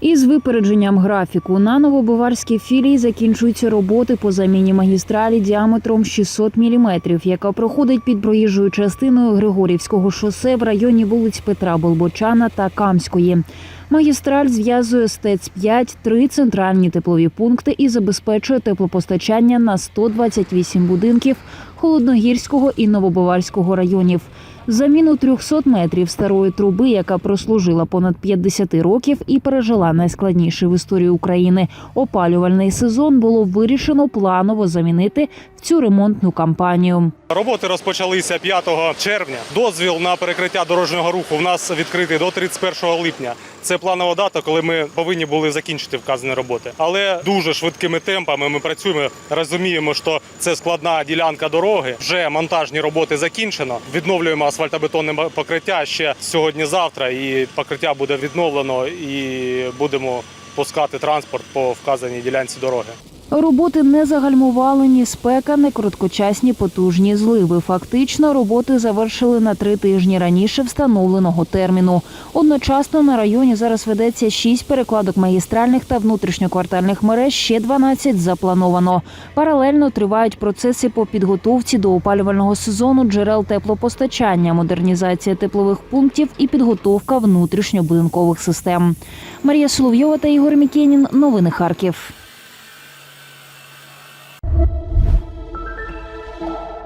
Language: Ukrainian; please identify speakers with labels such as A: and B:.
A: Із випередженням графіку на новобуварській філії закінчуються роботи по заміні магістралі діаметром 600 мм, яка проходить під проїжджою частиною Григорівського шосе в районі вулиць Петра Болбочана та Камської. Магістраль зв'язує з ТЕЦ-5 три центральні теплові пункти і забезпечує теплопостачання на 128 будинків Холодногірського і Новобаварського районів. Заміну 300 метрів старої труби, яка прослужила понад 50 років і пережила найскладніший в історії України опалювальний сезон, було вирішено планово замінити цю ремонтну кампанію.
B: Роботи розпочалися 5 червня. Дозвіл на перекриття дорожнього руху в нас відкритий до 31 липня. Це планова дата, коли ми повинні були закінчити вказані роботи. Але дуже швидкими темпами ми працюємо. Розуміємо, що це складна ділянка дороги. Вже монтажні роботи закінчено. Відновлюємо асфальтобетонне покриття ще сьогодні-завтра, і покриття буде відновлено, і будемо пускати транспорт по вказаній ділянці дороги.
A: Роботи не загальмували ні спека, ні короткочасні потужні зливи. Фактично, роботи завершили на три тижні раніше встановленого терміну. Одночасно на районі зараз ведеться шість перекладок магістральних та внутрішньоквартальних мереж. Ще 12 заплановано. Паралельно тривають процеси по підготовці до опалювального сезону джерел теплопостачання, модернізація теплових пунктів і підготовка внутрішньобудинкових систем. Марія Соловйова та Ігор Мікенін. Новини Харків. you